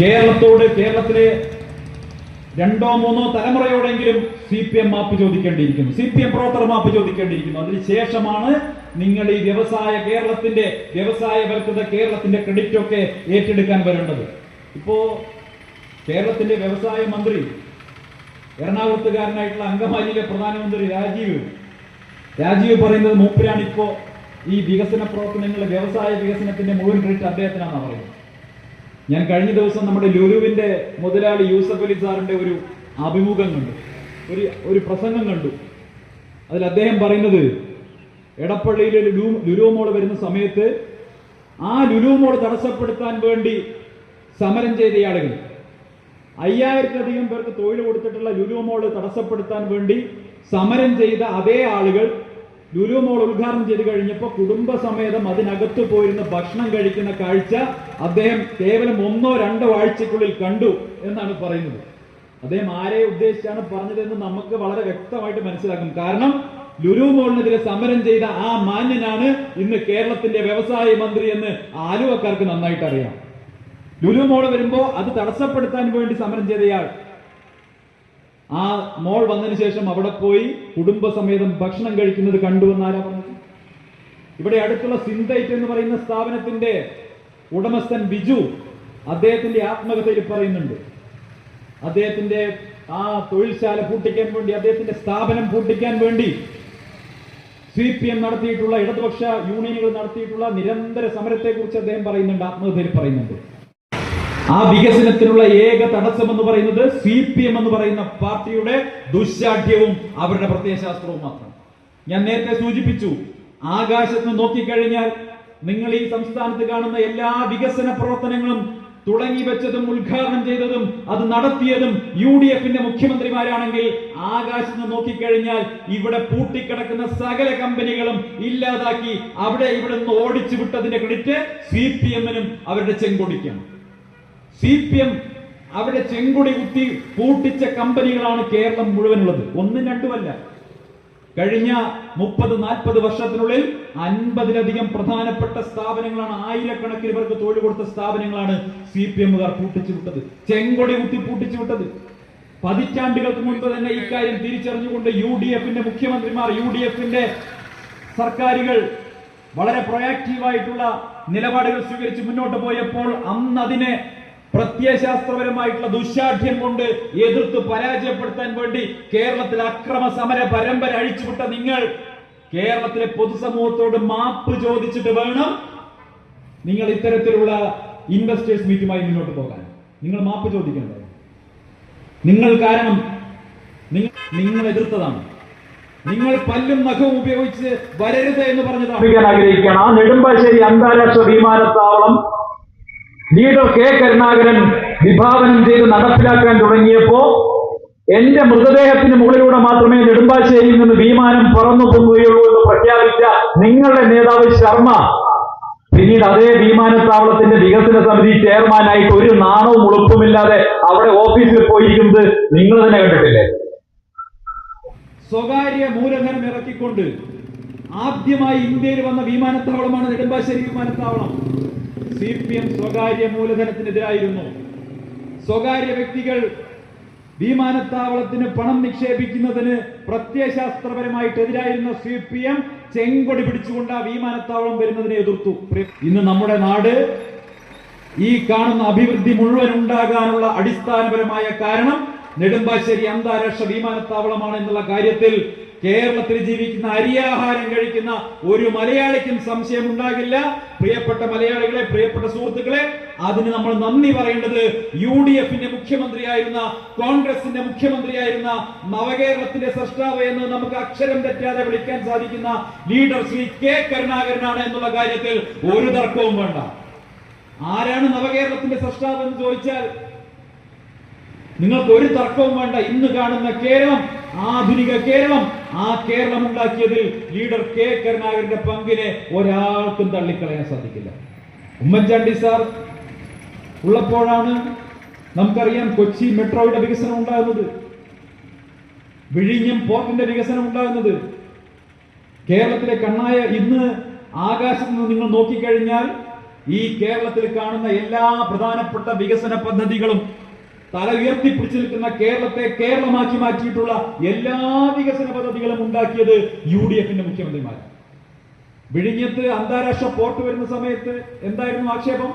കേരളത്തോട് കേരളത്തിലെ രണ്ടോ മൂന്നോ തലമുറയോടെങ്കിലും സി പി എം മാപ്പ് ചോദിക്കേണ്ടിയിരിക്കുന്നു. സി പി എം പ്രവർത്തകർ മാപ്പ് ചോദിക്കേണ്ടിയിരിക്കുന്നു. അതിനുശേഷമാണ് നിങ്ങൾ ഈ വ്യവസായ കേരളത്തിന്റെ വ്യവസായവൽകൃത കേരളത്തിന്റെ ക്രെഡിറ്റ് ഒക്കെ ഏറ്റെടുക്കാൻ വരേണ്ടത്. ഇപ്പോ കേരളത്തിന്റെ വ്യവസായ മന്ത്രി എറണാകുളത്തുകാരനായിട്ടുള്ള അങ്കമാലിയിലെ പ്രധാനമന്ത്രി രാജീവ്. രാജീവ് പറയുന്നത് മൂപ്പരാണിപ്പോ ഈ വികസന പ്രവർത്തനങ്ങളുടെ വ്യവസായ വികസനത്തിന്റെ മുഴുവൻ ക്രെഡിറ്റ് അദ്ദേഹത്തിനാണെന്ന് പറയുന്നത്. ഞാൻ കഴിഞ്ഞ ദിവസം നമ്മുടെ ലുലുവിന്റെ മുതലാളി യൂസഫ് അലി സാറിന്റെ ഒരു അഭിമുഖം കണ്ടു. ഒരു ഒരു പ്രസംഗം കണ്ടു. അതിൽ അദ്ദേഹം പറയുന്നത് എടപ്പള്ളിയിലെ ലുലു ലുലു മോൾ വരുന്ന സമയത്ത് ആ ലുലു മോൾ തടസ്സപ്പെടുത്താൻ വേണ്ടി സമരം ചെയ്ത ആളുകൾ. അയ്യായിരത്തിലധികം പേർക്ക് തൊഴിൽ കൊടുത്തിട്ടുള്ള ലുലു മോൾ തടസ്സപ്പെടുത്താൻ വേണ്ടി സമരം ചെയ്ത അതേ ആളുകൾ ലുലു മോൾ ഉദ്ഘാടനം ചെയ്ത് കഴിഞ്ഞപ്പോൾ കുടുംബസമേതം അതിനകത്ത് പോയിരുന്ന് ഭക്ഷണം കഴിക്കുന്ന കാഴ്ച അദ്ദേഹം കേവലം ഒന്നോ രണ്ടോ ആഴ്ചക്കുള്ളിൽ കണ്ടു എന്നാണ് പറയുന്നത്. അദ്ദേഹം ആരെ ഉദ്ദേശിച്ചാണ് പറഞ്ഞതെന്ന് നമുക്ക് വളരെ വ്യക്തമായിട്ട് മനസ്സിലാക്കും കാരണം ലുലു മോളിനെതിരെ സമരം ചെയ്ത ആ മാന്യനാണ് ഇന്ന് കേരളത്തിന്റെ വ്യവസായ മന്ത്രി എന്ന് ആലുവക്കാർക്ക് നന്നായിട്ട് അറിയാം. ലുലു മോൾ വരുമ്പോ അത് തടസ്സപ്പെടുത്താൻ വേണ്ടി സമരം ചെയ്തയാൾ ആ മോൾ വന്നതിന് ശേഷം അവിടെ പോയി കുടുംബസമേതം ഭക്ഷണം കഴിക്കുന്നത് കണ്ടു എന്നാരാ പറഞ്ഞത്? ഇവിടെ അടുത്തുള്ള സിന്തൈറ്റ് എന്ന് പറയുന്ന സ്ഥാപനത്തിന്റെ ഉടമസ്ഥൻ ബിജു അദ്ദേഹത്തിന്റെ ആത്മകഥയിൽ പറയുന്നുണ്ട്. അദ്ദേഹത്തിന്റെ ആ തൊഴിൽശാല പൂട്ടിക്കാൻ വേണ്ടി അദ്ദേഹത്തിന്റെ സ്ഥാപനം പൂട്ടിക്കാൻ വേണ്ടി സി പി എം നടത്തിയിട്ടുള്ള ഇടതുപക്ഷ യൂണിയനുകൾ നടത്തിയിട്ടുള്ള നിരന്തര സമരത്തെക്കുറിച്ച് അദ്ദേഹം പറയുന്നുണ്ട് ആത്മകഥയിൽ പറയുന്നുണ്ട്. ആ വികസനത്തിനുള്ള ഏക തടസ്സം എന്ന് പറയുന്നത് സി പി എം എന്ന് പറയുന്ന പാർട്ടിയുടെ ദുശാഠ്യവും അവരുടെ പ്രത്യയശാസ്ത്രവും മാത്രം ഞാൻ നേരത്തെ സൂചിപ്പിച്ചു ആകാശത്ത് നോക്കിക്കഴിഞ്ഞാൽ നിങ്ങൾ ഈ സംസ്ഥാനത്ത് കാണുന്ന എല്ലാ വികസന പ്രവർത്തനങ്ങളും തുടങ്ങി വെച്ചതും ഉദ്ഘാടനം ചെയ്തതും അത് നടത്തിയതും യു ഡി എഫിന്റെ മുഖ്യമന്ത്രിമാരാണെങ്കിൽ ആകാശത്ത് നോക്കിക്കഴിഞ്ഞാൽ ഇവിടെ പൂട്ടിക്കിടക്കുന്ന സകല കമ്പനികളും ഇല്ലാതാക്കി അവിടെ ഇവിടെ നിന്ന് ഓടിച്ചു വിട്ടതിന്റെ ക്രെഡിറ്റ് സി പി എമ്മിനും അവരുടെ ചെങ്കൊടിക്കാണ്. സി പി എം അവിടെ ചെങ്കുടി കുത്തി പൂട്ടിച്ച കമ്പനികളാണ് കേരളം മുഴുവനുള്ളത്. ഒന്നും രണ്ടുമല്ല. കഴിഞ്ഞ മുപ്പത് നാൽപ്പത് വർഷത്തിനുള്ളിൽ അൻപതിലധികം പ്രധാനപ്പെട്ട സ്ഥാപനങ്ങളാണ് ആയിരക്കണക്കിന് പേർക്ക് തൊഴിൽ കൊടുത്ത സ്ഥാപനങ്ങളാണ് സി പി എമ്മുകാർ പൂട്ടിച്ചു വിട്ടത്. ചെങ്കൊടി കുത്തി പൂട്ടിച്ചു വിട്ടത്. പതിറ്റാണ്ടുകൾക്ക് മുൻപ് തന്നെ ഇക്കാര്യം തിരിച്ചറിഞ്ഞുകൊണ്ട് യു ഡി എഫിന്റെ മുഖ്യമന്ത്രിമാർ യു ഡി എഫിന്റെ സർക്കാരുകൾ വളരെ പ്രൊയാക്റ്റീവായിട്ടുള്ള നിലപാടുകൾ സ്വീകരിച്ച് മുന്നോട്ട് പോയപ്പോൾ അന്ന് അതിനെ പ്രത്യയശാസ്ത്രപരമായിട്ടുള്ള ദുശാഠ്യം കൊണ്ട് എതിർത്ത് പരാജയപ്പെടുത്താൻ വേണ്ടി കേരളത്തിൽ അക്രമ സമര പരമ്പര അഴിച്ചുവിട്ട നിങ്ങൾ കേരളത്തിലെ പൊതുസമൂഹത്തോട് മാപ്പ് ചോദിച്ചിട്ട് വേണം നിങ്ങൾ ഇത്തരത്തിലുള്ള ഇൻവെസ്റ്റേഴ്സ് മീറ്റുമായി മുന്നോട്ട് പോകാൻ. നിങ്ങൾ മാപ്പ് ചോദിക്കേണ്ടത് നിങ്ങൾ കാരണം നിങ്ങൾ നിങ്ങൾ എതിർത്തതാണ്. നിങ്ങൾ പല്ലും നഖവും ഉപയോഗിച്ച് വരരുത് എന്ന് പറഞ്ഞതാണ്. ആഗ്രഹിക്കുകയാണ്. ആ നെടുമ്പാശ്ശേരി അന്താരാഷ്ട്ര വിമാനത്താവളം ലീഡർ കെ കരുണാകരൻ വിഭാവനം ചെയ്ത് നടപ്പിലാക്കാൻ തുടങ്ങിയപ്പോ എന്റെ മൃതദേഹത്തിന് മുകളിലൂടെ മാത്രമേ നെടുമ്പാശ്ശേരിയിൽ നിന്ന് വിമാനം പറന്നു പോകുകയുള്ളൂ എന്ന് പ്രഖ്യാപിച്ച നിങ്ങളുടെ നേതാവ് ശർമ്മ പിന്നീട് അതേ വിമാനത്താവളത്തിന്റെ വികസന സമിതി ചെയർമാനായിട്ട് ഒരു നാണവും ഉളുപ്പുമില്ലാതെ അവിടെ ഓഫീസിൽ പോയിരിക്കുന്നത് നിങ്ങൾ തന്നെ കണ്ടിട്ടില്ലേ? സ്വകാര്യ മൂലധനം ഇറക്കിക്കൊണ്ട് ആദ്യമായി ഇന്ത്യയിൽ വന്ന വിമാനത്താവളമാണ് നെടുമ്പാശ്ശേരി വിമാനത്താവളം. സി പി എം സ്വകാര്യ മൂലധനത്തിനെതിരായിരുന്നു. സ്വകാര്യ വ്യക്തികൾ വിമാനത്താവളത്തിന് പണം നിക്ഷേപിക്കുന്നതിന് പ്രത്യയശാസ്ത്രപരമായിട്ട് എതിരായിരുന്ന സി പി എം ചെങ്കൊടി പിടിച്ചുകൊണ്ട് ആ വിമാനത്താവളം വരുന്നതിനെ എതിർത്തു. ഇന്ന് നമ്മുടെ നാട് ഈ കാണുന്ന അഭിവൃദ്ധി മുഴുവൻ ഉണ്ടാകാനുള്ള അടിസ്ഥാനപരമായ കാരണം നെടുമ്പാശ്ശേരി അന്താരാഷ്ട്ര വിമാനത്താവളമാണ് എന്നുള്ള കാര്യത്തിൽ കേരളത്തിൽ ജീവിക്കുന്ന അരിയാഹാരം കഴിക്കുന്ന ഒരു മലയാളിക്കും സംശയം ഉണ്ടാകില്ല പ്രിയപ്പെട്ട മലയാളികളെ പ്രിയപ്പെട്ട സുഹൃത്തുക്കളെ അതിന് നമ്മൾ നന്ദി പറയേണ്ടത് യു ഡി എഫിന്റെ മുഖ്യമന്ത്രിയായിരുന്ന കോൺഗ്രസിന്റെ മുഖ്യമന്ത്രിയായിരുന്ന നവകേരളത്തിന്റെ സൃഷ്ടാവ് എന്ന് നമുക്ക് അക്ഷരം തെറ്റാതെ വിളിക്കാൻ സാധിക്കുന്ന ലീഡർ ശ്രീ കെ കരുണാകരനാണ് എന്നുള്ള കാര്യത്തിൽ ഒരു തർക്കവും വേണ്ട. ആരാണ് നവകേരളത്തിന്റെ സൃഷ്ടാവ് എന്ന് ചോദിച്ചാൽ നിങ്ങൾക്ക് ഒരു തർക്കവും വേണ്ട. ഇന്ന് കാണുന്ന കേരളം ആധുനിക കേരളം. ആ കേരളം ഉണ്ടാക്കിയതിൽ ലീഡർ കെ കരുണാകരന്റെ പങ്കിനെ ഒരാൾക്കും തള്ളിക്കളയാൻ സാധിക്കില്ല. ഉമ്മൻചാണ്ടി സാർ ഉള്ളപ്പോഴാണ് നമുക്കറിയാം കൊച്ചി മെട്രോയുടെ വികസനം ഉണ്ടാകുന്നത്. വിഴിഞ്ഞം പോർട്ടിന്റെ വികസനം ഉണ്ടാകുന്നത്. കേരളത്തിലെ കണ്ണായ ഇന്ന് ആകാശത്ത് നിന്ന് നിങ്ങൾ നോക്കിക്കഴിഞ്ഞാൽ ഈ കേരളത്തിൽ കാണുന്ന എല്ലാ പ്രധാനപ്പെട്ട വികസന പദ്ധതികളും തല ഉയർത്തിപ്പിടിച്ചു നിൽക്കുന്ന കേരളത്തെ കേരളമാക്കി മാറ്റിയിട്ടുള്ള എല്ലാ വികസന പദ്ധതികളും ഉണ്ടാക്കിയത് യു ഡി എഫിന്റെ മുഖ്യമന്ത്രിമാരാണ്. വിഴിഞ്ഞത്ത് അന്താരാഷ്ട്ര പോർട്ട് വരുന്ന സമയത്ത് എന്തായിരുന്നു ആക്ഷേപം?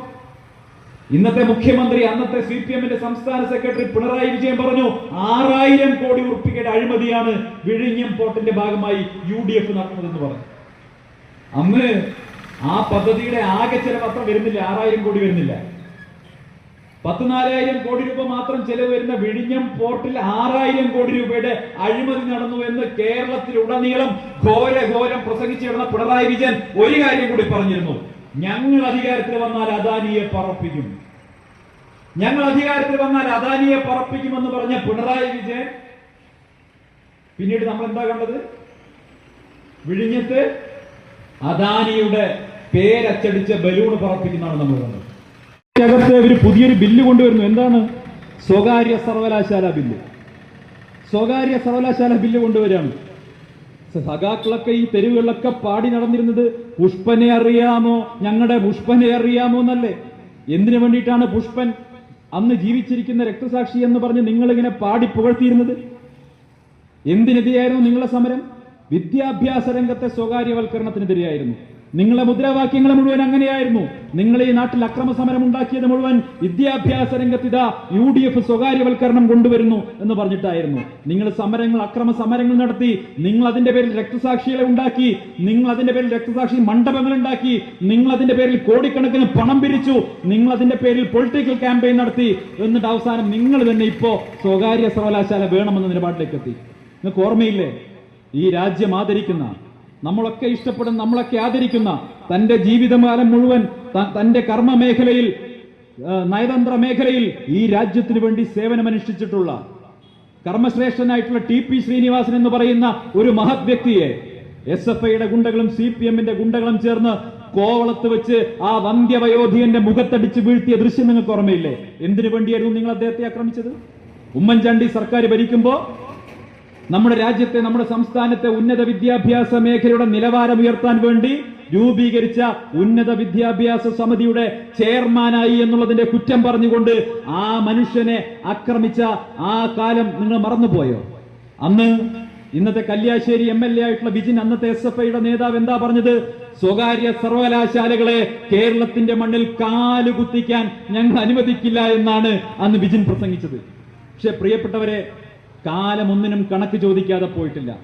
ഇന്നത്തെ മുഖ്യമന്ത്രി അന്നത്തെ സി പി എമ്മിന്റെ സംസ്ഥാന സെക്രട്ടറി പിണറായി വിജയൻ പറഞ്ഞു ആറായിരം കോടി ഉറുപ്പികയുടെ അഴിമതിയാണ് വിഴിഞ്ഞം പോർട്ടിന്റെ ഭാഗമായി യു ഡി എഫ് നടത്തുന്നതെന്ന് പറഞ്ഞു. അന്ന് ആ പദ്ധതിയുടെ ആകെ ചെലവ് അത്ര വരുന്നില്ല ആറായിരം കോടി വരുന്നില്ല. പത്തിനാലായിരം കോടി രൂപ മാത്രം ചെലവ് വരുന്ന വിഴിഞ്ഞം പോർട്ടിൽ ആറായിരം കോടി രൂപയുടെ അഴിമതി നടന്നു എന്ന് കേരളത്തിലുടനീളം ഘോര ഘോരം പ്രസംഗിച്ചിരുന്ന പിണറായി വിജയൻ ഒരു കാര്യം കൂടി പറഞ്ഞിരുന്നു. ഞങ്ങൾ അധികാരത്തിൽ വന്നാൽ അദാനിയെ പറപ്പിക്കും. ഞങ്ങൾ അധികാരത്തിൽ വന്നാൽ അദാനിയെ പറപ്പിക്കുമെന്ന് പറഞ്ഞ പിണറായി വിജയൻ പിന്നീട് നമ്മൾ എന്താ കണ്ടത്? വിഴിഞ്ഞത്ത് അദാനിയുടെ പേരച്ചടിച്ച ബലൂൺ പറപ്പിക്കുന്നതാണ് നമ്മൾ കണ്ടത്. അകത്ത് ഇവർ പുതിയൊരു ബില്ല് കൊണ്ടുവരുന്നു. എന്താണ്? സ്വകാര്യ സർവകലാശാല ബില്ല്. സ്വകാര്യ സർവകലാശാല ബില്ല് കൊണ്ടുവരികയാണ് സഖാക്കളൊക്കെ ഈ തെരുവുകളിലൊക്കെ പാടി നടന്നിരുന്നത് പുഷ്പനെ അറിയാമോ? ഞങ്ങളുടെ പുഷ്പനെ അറിയാമോ എന്നല്ലേ? എന്തിനു വേണ്ടിയിട്ടാണ് പുഷ്പൻ അന്ന് ജീവിച്ചിരിക്കുന്ന രക്തസാക്ഷി എന്ന് പറഞ്ഞ് നിങ്ങളിങ്ങനെ പാടി പുകഴ്ത്തിയിരുന്നത്? എന്തിനെതിരെയായിരുന്നു നിങ്ങളെ സമരം? വിദ്യാഭ്യാസ രംഗത്തെ സ്വകാര്യവൽക്കരണത്തിനെതിരെയായിരുന്നു. നിങ്ങളെ മുദ്രാവാക്യങ്ങൾ മുഴുവൻ അങ്ങനെയായിരുന്നു. നിങ്ങൾ ഈ നാട്ടിൽ അക്രമ സമരം ഉണ്ടാക്കിയത് മുഴുവൻ വിദ്യാഭ്യാസ രംഗത്ത് ഇതാ യു ഡി എഫ് സ്വകാര്യവൽക്കരണം കൊണ്ടുവരുന്നു എന്ന് പറഞ്ഞിട്ടായിരുന്നു. നിങ്ങൾ സമരങ്ങൾ അക്രമ സമരങ്ങൾ നടത്തി നിങ്ങൾ അതിന്റെ പേരിൽ രക്തസാക്ഷികളെ ഉണ്ടാക്കി നിങ്ങൾ അതിന്റെ പേരിൽ രക്തസാക്ഷി മണ്ഡപങ്ങൾ ഉണ്ടാക്കി നിങ്ങൾ അതിന്റെ പേരിൽ കോടിക്കണക്കിന് പണം പിരിച്ചു നിങ്ങൾ അതിന്റെ പേരിൽ പൊളിറ്റിക്കൽ ക്യാമ്പയിൻ നടത്തി എന്നിട്ട് അവസാനം നിങ്ങൾ തന്നെ ഇപ്പോ സ്വകാര്യ സർവകലാശാല വേണമെന്ന നിലപാടിലേക്ക് എത്തി നിങ്ങൾക്ക് ഓർമ്മയില്ലേ? ഈ രാജ്യം ആദരിക്കുന്ന നമ്മളൊക്കെ ഇഷ്ടപ്പെടുന്ന നമ്മളൊക്കെ ആദരിക്കുന്ന തന്റെ ജീവിതകാലം മുഴുവൻ തന്റെ കർമ്മ മേഖലയിൽ നയതന്ത്ര മേഖലയിൽ ഈ രാജ്യത്തിന് വേണ്ടി സേവനമനുഷ്ഠിച്ചിട്ടുള്ള കർമ്മശ്രേഷ്ഠനായിട്ടുള്ള ടി പി ശ്രീനിവാസൻ എന്ന് പറയുന്ന ഒരു മഹത് വ്യക്തിയെ എസ് എഫ് ഐയുടെ ഗുണ്ടകളും സി പി എമ്മിന്റെ ഗുണ്ടകളും ചേർന്ന് കോവളത്ത് വെച്ച് ആ വന്ധ്യവയോധികന്റെ മുഖത്തടിച്ച് വീഴ്ത്തിയ ദൃശ്യം നിങ്ങൾക്ക് ഓർമ്മയില്ലേ? എന്തിനു വേണ്ടിയായിരുന്നു നിങ്ങൾ അദ്ദേഹത്തെ ആക്രമിച്ചത്? ഉമ്മൻചാണ്ടി സർക്കാർ ഭരിക്കുമ്പോ നമ്മുടെ രാജ്യത്തെ നമ്മുടെ സംസ്ഥാനത്തെ ഉന്നത വിദ്യാഭ്യാസ മേഖലയുടെ നിലവാരം ഉയർത്താൻ വേണ്ടി രൂപീകരിച്ച ഉന്നത വിദ്യാഭ്യാസ സമിതിയുടെ ചെയർമാനായി എന്നുള്ളതിന്റെ കുറ്റം പറഞ്ഞുകൊണ്ട് ആ മനുഷ്യനെ ആക്രമിച്ച ആ കാലം നിങ്ങൾ മറന്നുപോയോ? അന്ന് ഇന്നത്തെ കല്യാശ്ശേരി എം എൽ എ ആയിട്ടുള്ള ബിജിൻ അന്നത്തെ എസ് എഫ് ഐയുടെ നേതാവ് എന്താ പറഞ്ഞത്? സ്വകാര്യ സർവകലാശാലകളെ കേരളത്തിന്റെ മണ്ണിൽ കാലുകുത്തിക്കാൻ ഞങ്ങൾ അനുവദിക്കില്ല എന്നാണ് അന്ന് ബിജിൻ പ്രസംഗിച്ചത്. പക്ഷെ പ്രിയപ്പെട്ടവരെ കാലമൊന്നിനും കണക്ക് ചോദിക്കാതെ പോയിട്ടില്ല.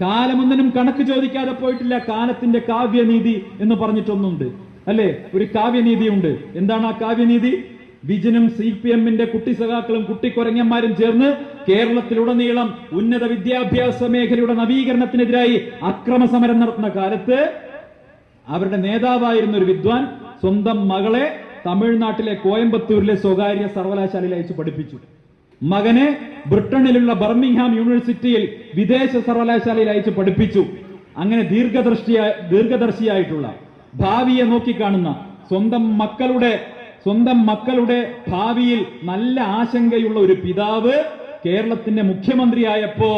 കാലമൊന്നിനും കണക്ക് ചോദിക്കാതെ പോയിട്ടില്ല. കാലത്തിന്റെ കാവ്യനീതി എന്ന് പറഞ്ഞിട്ടൊന്നുണ്ട്. അല്ലേ? ഒരു കാവ്യനീതിയുണ്ട്. എന്താണ് ആ കാവ്യനീതി? ബിജനും സി പി എമ്മിന്റെ കുട്ടി സഖാക്കളും കുട്ടിക്കൊരങ്ങന്മാരും ചേർന്ന് കേരളത്തിലുടനീളം ഉന്നത വിദ്യാഭ്യാസ മേഖലയുടെ നവീകരണത്തിനെതിരായി അക്രമ സമരം നടത്തുന്ന കാലത്ത് അവരുടെ നേതാവായിരുന്ന ഒരു വിദ്വാൻ സ്വന്തം മകളെ തമിഴ്നാട്ടിലെ കോയമ്പത്തൂരിലെ സ്വകാര്യ സർവകലാശാലയിൽ അയച്ചു പഠിപ്പിച്ചു. മകനെ ബ്രിട്ടനിലുള്ള ബർമിംഗ്ഹാം യൂണിവേഴ്സിറ്റിയിൽ വിദേശ സർവകലാശാലയിൽ അയച്ച് പഠിപ്പിച്ചു. അങ്ങനെ ദീർഘദൃഷ്ടിയ ദീർഘദർശിയായിട്ടുള്ള ഭാവിയെ നോക്കിക്കാണുന്ന സ്വന്തം മക്കളുടെ സ്വന്തം മക്കളുടെ ഭാവിയിൽ നല്ല ആശങ്കയുള്ള ഒരു പിതാവ് കേരളത്തിന്റെ മുഖ്യമന്ത്രിയായപ്പോ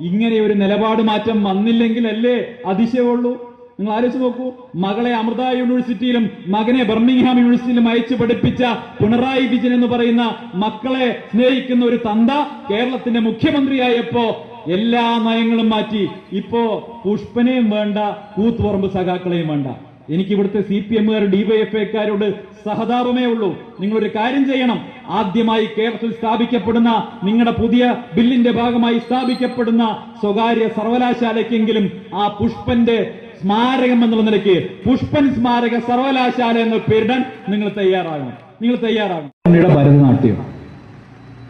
ഇങ്ങനെ ഒരു നിലപാട് മാറ്റം വന്നില്ലെങ്കിൽ അല്ലേ അതിശയമുള്ളൂ? നിങ്ങൾ ആലോചിച്ച് നോക്കൂ മകളെ അമൃത യൂണിവേഴ്സിറ്റിയിലും മകനെ ബർമിംഗ്ഹാം യൂണിവേഴ്സിറ്റിയിലും അയച്ചു പഠിപ്പിച്ച പിണറായി വിജയൻ എന്ന് പറയുന്ന മക്കളെ സ്നേഹിക്കുന്ന ഒരു തന്ത കേരളത്തിന്റെ മുഖ്യമന്ത്രിയായപ്പോ എല്ലാ നയങ്ങളും മാറ്റി. ഇപ്പോ പുഷ്പനെയും വേണ്ട കൂത്തുപറമ്പ് സഖാക്കളെയും വേണ്ട. എനിക്ക് ഇവിടുത്തെ സി പി എമ്മുകാർ ഡിവൈഎഫ്ഐക്കാരോട് സഹതാപമേ ഉള്ളൂ. നിങ്ങളൊരു കാര്യം ചെയ്യണം. ആദ്യമായി കേരളത്തിൽ സ്ഥാപിക്കപ്പെടുന്ന നിങ്ങളുടെ പുതിയ ബില്ലിന്റെ ഭാഗമായി സ്ഥാപിക്കപ്പെടുന്ന സ്വകാര്യ സർവകലാശാലയ്ക്കെങ്കിലും ആ പുഷ്പന്റെ സ്മാരകം എന്നുള്ള നിലയ്ക്ക് പുഷ്പൻ സ്മാരക സർവകലാശാല എന്ന പേരിടാൻ നിങ്ങൾ തയ്യാറാകണം. നിങ്ങൾ തയ്യാറാകണം. ഭരതനാട്യം.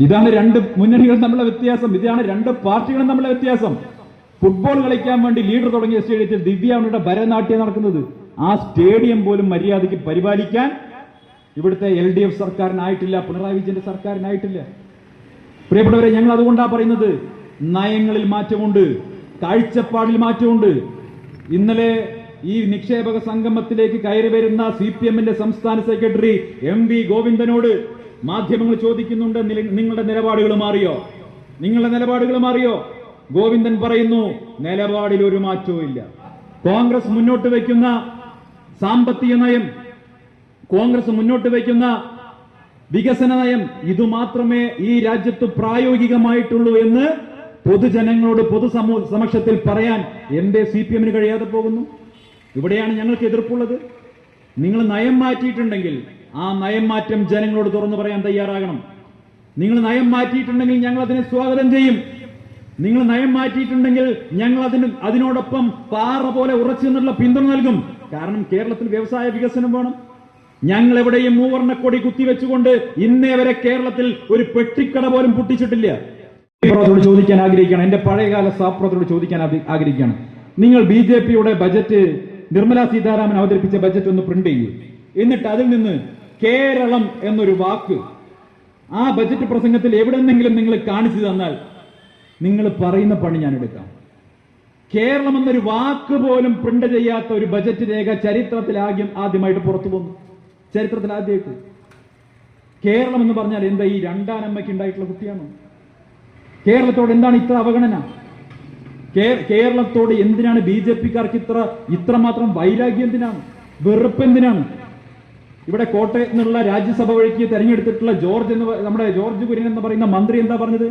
ഇതാണ് രണ്ട് മുന്നണികൾ തമ്മിലുള്ള വ്യത്യാസം. ഇതാണ് രണ്ട് പാർട്ടികളും തമ്മിലുള്ള വ്യത്യാസം. ഫുട്ബോൾ കളിക്കാൻ വേണ്ടി ലീഡർ തുടങ്ങിയ സ്റ്റേഡിയത്തിൽ ദിവ്യ ദിവ്യാവണിയുടെ ഭരതനാട്യം നടക്കുന്നത്. ആ സ്റ്റേഡിയം പോലും മര്യാദയ്ക്ക് പരിപാലിക്കാൻ ഇവിടുത്തെ എൽ ഡി എഫ് സർക്കാരിനായിട്ടില്ല പിണറായി വിജയന്റെ സർക്കാരിനായിട്ടില്ല. പ്രിയപ്പെട്ടവരെ ഞങ്ങൾ അതുകൊണ്ടാണ് പറയുന്നത്. നയങ്ങളിൽ മാറ്റമുണ്ട് കാഴ്ചപ്പാടിൽ മാറ്റമുണ്ട്. ഇന്നലെ ഈ നിക്ഷേപക സംഗമത്തിലേക്ക് കയറി വരുന്ന സി പി എമ്മിന്റെ സംസ്ഥാന സെക്രട്ടറി എം വി ഗോവിന്ദനോട് മാധ്യമങ്ങൾ ചോദിക്കുന്നുണ്ട്. നിങ്ങളുടെ നിലപാടുകൾ മാറിയോ? നിങ്ങളുടെ നിലപാടുകൾ മാറിയോ? ഗോവിന്ദൻ പറയുന്നു നിലപാടിൽ ഒരു മാറ്റവും ഇല്ല. കോൺഗ്രസ് മുന്നോട്ട് വയ്ക്കുന്ന സാമ്പത്തിക നയം കോൺഗ്രസ് മുന്നോട്ട് വയ്ക്കുന്ന വികസന നയം ഇതുമാത്രമേ ഈ രാജ്യത്ത് പ്രായോഗികമായിട്ടുള്ളൂ എന്ന് പൊതുജനങ്ങളോട് പൊതുസമൂ സമക്ഷത്തിൽ പറയാൻ എന്റെ സി പി എമ്മിന് കഴിയാതെ പോകുന്നു. ഇവിടെയാണ് ഞങ്ങൾക്ക് എതിർപ്പുള്ളത്. നിങ്ങൾ നയം മാറ്റിയിട്ടുണ്ടെങ്കിൽ ആ നയം മാറ്റം ജനങ്ങളോട് തുറന്നു പറയാൻ തയ്യാറാകണം. നിങ്ങൾ നയം മാറ്റിയിട്ടുണ്ടെങ്കിൽ ഞങ്ങൾ അതിനെ സ്വാഗതം ചെയ്യും. നിങ്ങൾ നയം മാറ്റിയിട്ടുണ്ടെങ്കിൽ ഞങ്ങൾ അതിന് അതിനോടൊപ്പം പാറ പോലെ ഉറച്ചു നിന്നുള്ള പിന്തുണ നൽകും. കാരണം കേരളത്തിൽ വ്യവസായ വികസനം വേണം. ഞങ്ങൾ എവിടെയും മൂവർണക്കൊടി കുത്തിവെച്ചുകൊണ്ട് ഇന്നേ വരെ കേരളത്തിൽ ഒരു പെട്ടിക്കട പോലും പൊട്ടിച്ചിട്ടില്ല. സഹപ്രവർത്തകരോട് ചോദിക്കാൻ ആഗ്രഹിക്കുകയാണ്. എന്റെ പഴയകാല സഹപ്രവർത്തകരോട് ചോദിക്കാൻ ആഗ്ര- ആഗ്രഹിക്കുകയാണ്. നിങ്ങൾ ബി ജെ പിയുടെ ബജറ്റ് നിർമ്മലാ സീതാരാമൻ അവതരിപ്പിച്ച ബജറ്റ് ഒന്ന് പ്രിന്റ് ചെയ്യൂ. എന്നിട്ട് അതിൽ നിന്ന് കേരളം എന്നൊരു വാക്ക് ആ ബജറ്റ് പ്രസംഗത്തിൽ എവിടെന്നെങ്കിലും നിങ്ങൾ കാണിച്ചു തന്നാൽ നിങ്ങൾ പറയുന്ന പണി ഞാൻ എടുക്കാം. കേരളം എന്നൊരു വാക്ക് പോലും പ്രിന്റ് ചെയ്യാത്ത ഒരു ബജറ്റ് രേഖ ചരിത്രത്തിൽ ആദ്യം ആദ്യമായിട്ട് പുറത്തു വന്നു. ചരിത്രത്തിൽ ആദ്യമായിട്ട്. കേരളം എന്ന് പറഞ്ഞാൽ എന്താ ഈ രണ്ടാനമ്മയ്ക്ക് ഉണ്ടായിട്ടുള്ള കുട്ടിയാണോ? കേരളത്തോട് എന്താണ് ഇത്ര അവഗണന? കേരളത്തോട് എന്തിനാണ് ബി ജെ പിക്കാർക്ക് ഇത്ര ഇത്രമാത്രം വൈരാഗ്യം എന്തിനാണ്? വെറുപ്പ് എന്തിനാണ്? ഇവിടെ കോട്ടയത്ത് നിന്നുള്ള രാജ്യസഭ വഴിക്ക് തെരഞ്ഞെടുത്തിട്ടുള്ള ജോർജ് എന്ന് നമ്മുടെ ജോർജ് കുര്യൻ എന്ന് പറയുന്ന മന്ത്രി എന്താ പറഞ്ഞത്?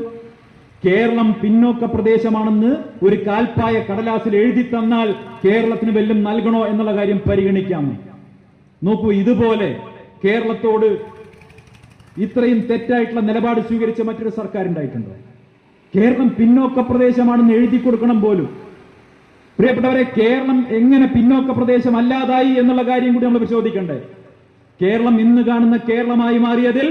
കേരളം പിന്നോക്ക പ്രദേശമാണെന്ന് ഒരു കാൽപ്പായ കടലാസിൽ എഴുതി തന്നാൽ കേരളത്തിന് വല്ലതും നൽകണോ എന്നുള്ള കാര്യം പരിഗണിക്കാം. നോക്കൂ ഇതുപോലെ കേരളത്തോട് ഇത്രയും തെറ്റായിട്ടുള്ള നിലപാട് സ്വീകരിച്ച മറ്റൊരു സർക്കാർ ഉണ്ടായിട്ടുണ്ടോ കേരളം പിന്നോക്ക പ്രദേശമാണെന്ന് എഴുതി കൊടുക്കണം പോലും. പ്രിയപ്പെട്ടവരെ കേരളം എങ്ങനെ പിന്നോക്ക പ്രദേശം അല്ലാതായി എന്നുള്ള കാര്യം കൂടി നമ്മൾ പരിശോധിക്കണ്ടേ. കേരളം ഇന്ന് കാണുന്ന കേരളമായി മാറിയതിൽ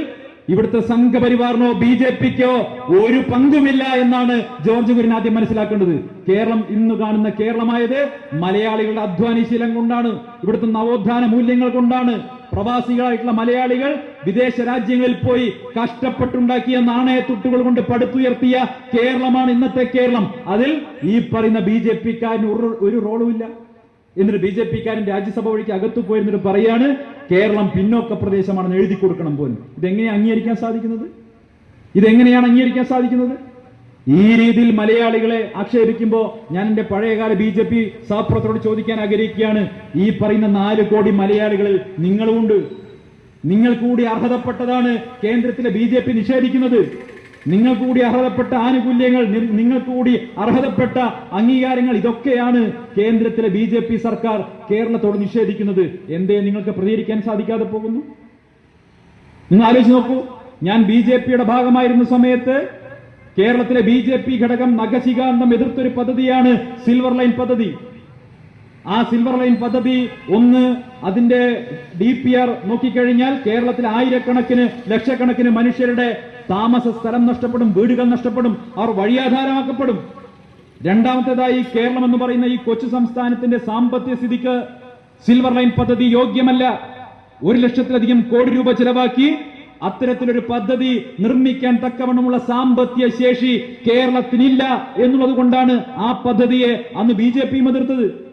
ഇവിടുത്തെ സംഘപരിവാറിനോ ബി ജെ പിക്കോ ഒരു പങ്കുമില്ല എന്നാണ് ജോർജ് കുര്യൻ ആദ്യം മനസ്സിലാക്കേണ്ടത്. കേരളം ഇന്ന് കാണുന്ന കേരളമായത് മലയാളികളുടെ അധ്വാനശീലം കൊണ്ടാണ് ഇവിടുത്തെ നവോത്ഥാന മൂല്യങ്ങൾ കൊണ്ടാണ് പ്രവാസികളായിട്ടുള്ള മലയാളികൾ വിദേശ രാജ്യങ്ങളിൽ പോയി കഷ്ടപ്പെട്ടുണ്ടാക്കിയ നാണയത്തുട്ടുകൾ കൊണ്ട് പടുത്തുയർത്തിയ കേരളമാണ് ഇന്നത്തെ കേരളം. അതിൽ ഈ പറയുന്ന ബി ജെ പിക്കാരന് ഒരു റോളുമില്ല എന്നിട്ട് ബി ജെ പിക്കാരൻ രാജ്യസഭ വഴിക്ക് അകത്തു പോയിരുന്നിട്ട് പറയാണ് കേരളം പിന്നോക്ക പ്രദേശമാണെന്ന് എഴുതി കൊടുക്കണം പോലും. ഇതെങ്ങനെയാണ് അംഗീകരിക്കാൻ സാധിക്കുന്നത്? ഇതെങ്ങനെയാണ് അംഗീകരിക്കാൻ സാധിക്കുന്നത്? ഈ രീതിയിൽ മലയാളികളെ ആക്ഷേപിക്കുമ്പോൾ ഞാൻ എന്റെ പഴയകാല ബി ജെ പി സഹപ്രവർത്തകരോട് ചോദിക്കാൻ ആഗ്രഹിക്കുകയാണ്. ഈ പറയുന്ന നാല് കോടി മലയാളികളിൽ നിങ്ങളുമുണ്ട്. നിങ്ങൾ കൂടി അർഹതപ്പെട്ടതാണ് കേന്ദ്രത്തിലെ ബി ജെ പി നിഷേധിക്കുന്നത്. നിങ്ങൾ കൂടി അർഹതപ്പെട്ട ആനുകൂല്യങ്ങൾ നിങ്ങൾ കൂടി അർഹതപ്പെട്ട അംഗീകാരങ്ങൾ ഇതൊക്കെയാണ് കേന്ദ്രത്തിലെ ബി ജെ പി സർക്കാർ കേരളത്തോട് നിഷേധിക്കുന്നത്. എന്തേ നിങ്ങൾക്ക് പ്രതികരിക്കാൻ സാധിക്കാതെ പോകുന്നു? നിങ്ങൾ ആലോചിച്ച് നോക്കൂ. ഞാൻ ബി ജെ പിയുടെ ഭാഗമായിരുന്ന സമയത്ത് കേരളത്തിലെ ബി ജെ പി ഘടകം നഖശികാന്തം എതിർത്തൊരു പദ്ധതിയാണ് സിൽവർ ലൈൻ പദ്ധതി. ആ സിൽവർ ലൈൻ പദ്ധതി ഒന്ന് അതിന്റെ ഡി പി ആർ നോക്കിക്കഴിഞ്ഞാൽ കേരളത്തിൽ ആയിരക്കണക്കിന് ലക്ഷക്കണക്കിന് മനുഷ്യരുടെ താമസ സ്ഥലം നഷ്ടപ്പെടും വീടുകൾ നഷ്ടപ്പെടും അവർ വഴിയാധാരമാക്കപ്പെടും. രണ്ടാമത്തേതായി കേരളം എന്ന് പറയുന്ന ഈ കൊച്ചു സംസ്ഥാനത്തിന്റെ സാമ്പത്തിക സ്ഥിതിക്ക് സിൽവർ ലൈൻ പദ്ധതി യോഗ്യമല്ല. ഒരു ലക്ഷത്തിലധികം കോടി രൂപ ചെലവാക്കി അത്തരത്തിലൊരു പദ്ധതി നിർമ്മിക്കാൻ തക്കവണ്ണമുള്ള സാമ്പത്തിക ശേഷി കേരളത്തിനില്ല എന്നുള്ളത് കൊണ്ടാണ് ആ പദ്ധതിയെ അന്ന് ബി ജെ പിയും എതിർത്തത്.